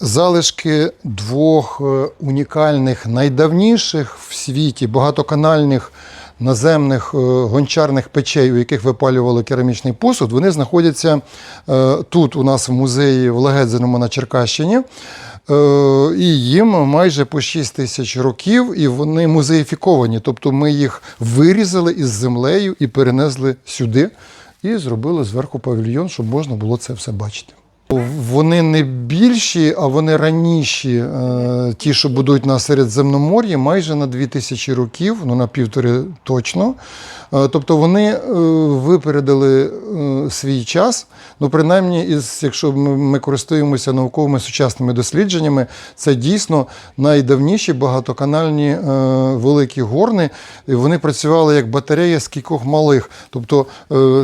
залишки двох е, унікальних, найдавніших в світі багатоканальних наземних е, гончарних печей, у яких випалювали керамічний посуд, вони знаходяться е, тут у нас в музеї в Легедзиному на Черкащині. І їм майже по 6 тисяч років, і вони музеїфіковані. Тобто ми їх вирізали із землею і перенесли сюди, і зробили зверху павільйон, щоб можна було це все бачити. Вони не більші, а вони раніші, е, ті, що будуть на Середземномор'ї, майже на 2000 років, ну на півтори точно. Е, Тобто вони е, випередили свій час. Ну, принаймні, із, якщо ми, користуємося науковими сучасними дослідженнями, це дійсно найдавніші багатоканальні великі горни. Вони працювали як батарея з кількох малих. Тобто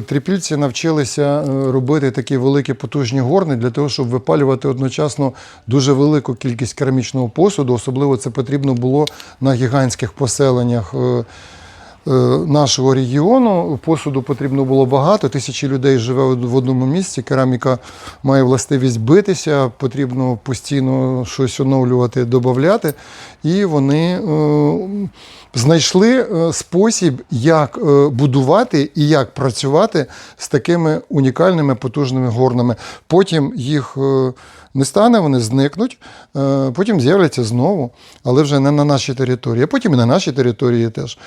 трипільці навчилися робити такі великі потужні горни для того, щоб випалювати одночасно дуже велику кількість керамічного посуду. Особливо це потрібно було на гігантських поселеннях. Е, Нашого регіону посуду потрібно було багато. Тисячі людей живе в одному місці. Кераміка має властивість битися, потрібно постійно щось оновлювати, додати. І вони е, знайшли е, спосіб, як будувати і як працювати з такими унікальними потужними горнами. Потім їх не стане, вони зникнуть, потім з'являться знову, але вже не на нашій території, а потім і на нашій території теж.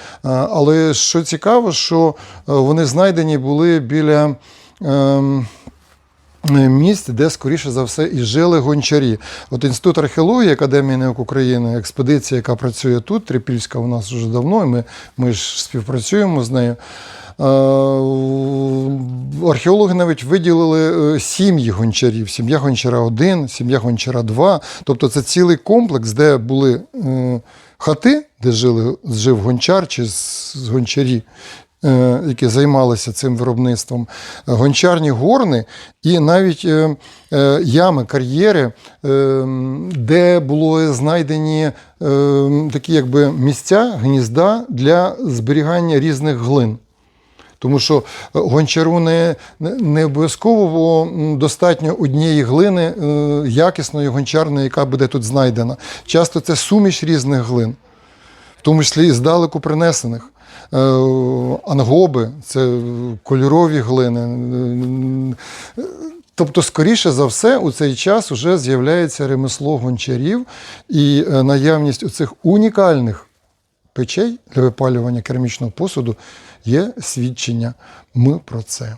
Е, Але що цікаво, що е, вони знайдені були біля. ем, Місць, де, скоріше за все, і жили гончарі. От Інститут археології Академії наук України, експедиція, яка працює тут, Трипільська у нас вже давно, і ми, ми ж співпрацюємо з нею. Археологи навіть виділили е, сім'ї гончарів: сім'я гончара 1, сім'я гончара 2. Тобто це цілий комплекс, де були е, хати, де жили, жив гончар чи з гончарі, е, які займалися цим виробництвом, гончарні горни і навіть ями, кар'єри, де були знайдені такі якби місця, гнізда для зберігання різних глин. Тому що е, гончару не, не, обов'язково достатньо однієї глини е, якісної гончарної, яка буде тут знайдена. Часто це суміш різних глин, в тому числі і здалеку принесених. Е, Ангоби, це кольорові глини. Тобто, скоріше за все, у цей час вже з'являється ремесло гончарів і наявність оцих унікальних печей для випалювання керамічного посуду є свідчення ми про це.